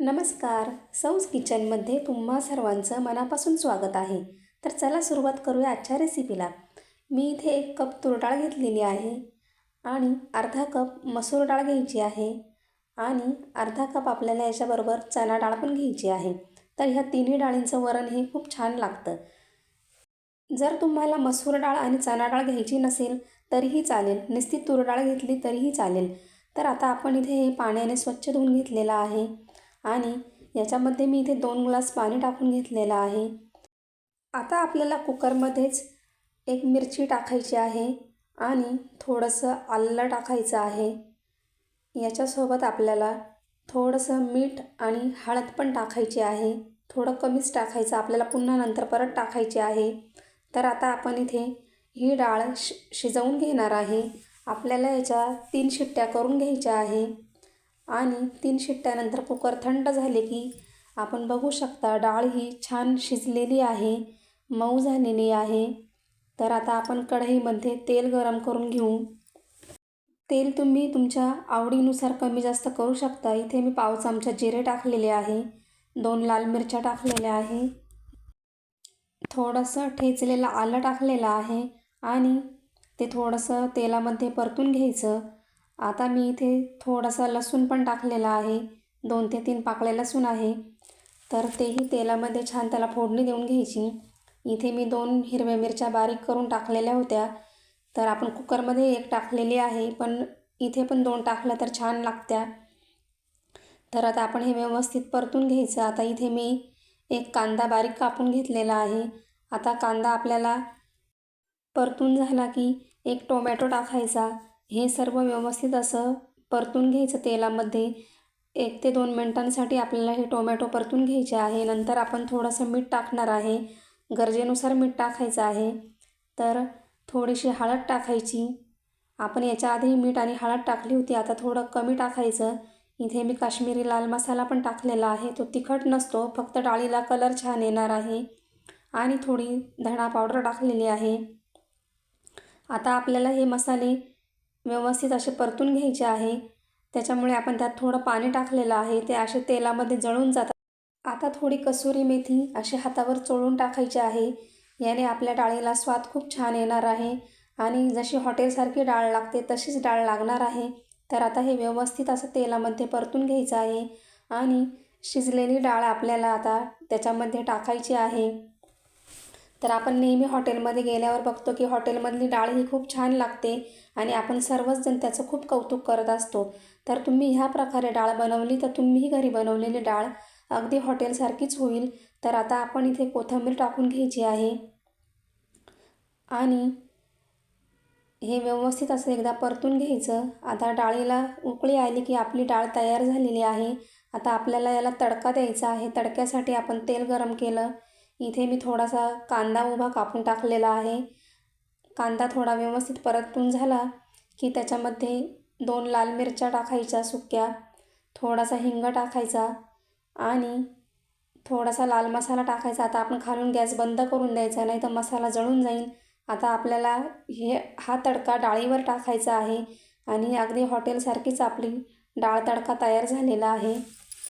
नमस्कार. सौज किचनमध्ये तुम्हा सर्वांचं मनापासून स्वागत आहे. तर चला सुरुवात करूया आजच्या रेसिपीला मी इथे एक कप तूर डाळ घेतलेली आहे आणि अर्धा कप मसूर डाळ घ्यायची आहे आणि अर्धा कप आपल्याला याच्याबरोबर चणा डाळ पण घ्यायची आहे. तर ह्या तिन्ही डाळींचं वरण हे खूप छान लागतं. जर तुम्हाला मसूर डाळ आणि चणा डाळ घ्यायची नसेल तरीही चालेल. नुसती तूर डाळ घेतली तरीही चालेल. तर आता आपण इथे हे पाण्याने स्वच्छ धुवून घेतलेलं आहे. आणि याच्यामध्ये मी इथे दोन ग्लास पाणी टाकून घेतलेलं आहे. आता आपल्याला कुकरमध्येच एक मिरची टाकायची आहे आणि थोडंसं आलं टाकायचं आहे. याच्यासोबत आपल्याला थोडंसं मीठ आणि हळद पण टाकायची आहे. थोडं कमीच टाकायचं आपल्याला पुन्हा नंतर परत टाकायची आहे. तर आता आपण इथे ही डाळ शि शिजवून घेणार आहे. आपल्याला याच्या तीन शिट्ट्या करून घ्यायच्या आहे. आणि तीन शिट्ट्यानंतर कुकर थंड झाले की आपण बघू शकता डाळ ही छान शिजलेली आहे मऊ झालेली आहे. तर आता आपण कढईमध्ये तेल गरम करून घेऊ. तेल तुम्ही तुमच्या आवडीनुसार कमी जास्त करू शकता. इथे मी पाव चमचा जिरे टाकलेले आहे दोन लाल मिरच्या टाकलेल्या आहे थोडंसं ठेचलेलं आलं टाकलेलं आहे आणि ते थोडंसं तेलामध्ये परतून घ्यायचं. आता मी इथे थोडासा लसूण पण टाकलेला आहे. दोन ते तीन पाकळे लसूण आहे. तर तेही तेलामध्ये छान त्याला फोडणी देऊन घ्यायची. इथे मी दोन हिरव्या मिरच्या बारीक करून टाकलेल्या होत्या. तर आपण कुकरमध्ये एक टाकलेली आहे पण इथे पण दोन टाकलं तर छान लागत्या. तर आता आपण हे व्यवस्थित परतून घ्यायचं. आता इथे मी एक कांदा बारीक कापून घेतलेला आहे. आता कांदा आपल्याला परतून झाला की एक टोमॅटो टाकायचा. हे सर्व व्यवस्थित असं परतून घ्यायचं तेलामध्ये. एक ते दोन मिनटांसाठी आपल्याला हे टोमॅटो परतून घ्यायचे आहे. नंतर आपण थोडंसं मीठ टाकणार आहे. गरजेनुसार मीठ टाकायचं आहे. तर थोडीशी हळद टाकायची. आपण याच्या आधी मीठ आणि हळद टाकली होती. आता थोडं कमी टाकायचं. इथे मी काश्मीरी लाल मसाला पण टाकलेला आहे. तो तिखट नसतो. फक्त डाळीला कलर छान येणार आहे. आणि थोडी धणा पावडर टाकलेली आहे. आता आपल्याला हे मसाले व्यवस्थित असे परतून घ्यायचे आहे. त्याच्यामुळे आपण त्यात थोडं पाणी टाकलेलं आहे. ते असे तेलामध्ये जळून जातात. आता थोडी कसुरी मेथी असे हातावर चोळून टाकायची आहे. याने आपल्या डाळीला स्वाद खूप छान येणार आहे. आणि जशी हॉटेलसारखी डाळ लागते तशीच डाळ लागणार आहे. तर आता हे व्यवस्थित असं तेलामध्ये परतून घ्यायचं आहे. आणि शिजलेली डाळ आपल्याला आता त्याच्यामध्ये टाकायची आहे. तर आपण नेहमी हॉटेलमध्ये गेल्यावर बघतो की हॉटेलमधली डाळ ही खूप छान लागते आणि आपण सर्वच जण त्याचं खूप कौतुक करत असतो. तर तुम्ही ह्या प्रकारे डाळ बनवली तर तुम्हीही घरी बनवलेली डाळ अगदी हॉटेलसारखीच होईल. तर आता आपण इथे कोथिंबीर टाकून घ्यायची आहे. आणि हे व्यवस्थित असं एकदा परतून घ्यायचं. आता डाळीला उकळी आली की आपली डाळ तयार झालेली आहे. आता आपल्याला याला तडका द्यायचा आहे. तडक्यासाठी आपण तेल गरम केलं. इथे मी थोडासा कांदा उभा कापून टाकलेला आहे. कांदा थोडा व्यवस्थित परतून झाला की त्याच्यामध्ये दोन लाल मिरच्या टाकायच्या सुक्या थोडासा हिंग टाकायचा आणि थोडासा लाल मसाला टाकायचा. आता आपण खालून गॅस बंद करून द्यायचा नाही तर मसाला जळून जाईल. आता आपल्याला हे हा तडका डाळीवर टाकायचा आहे आणि अगदी हॉटेलसारखीच आपली डाळ तडका तयार झालेला आहे.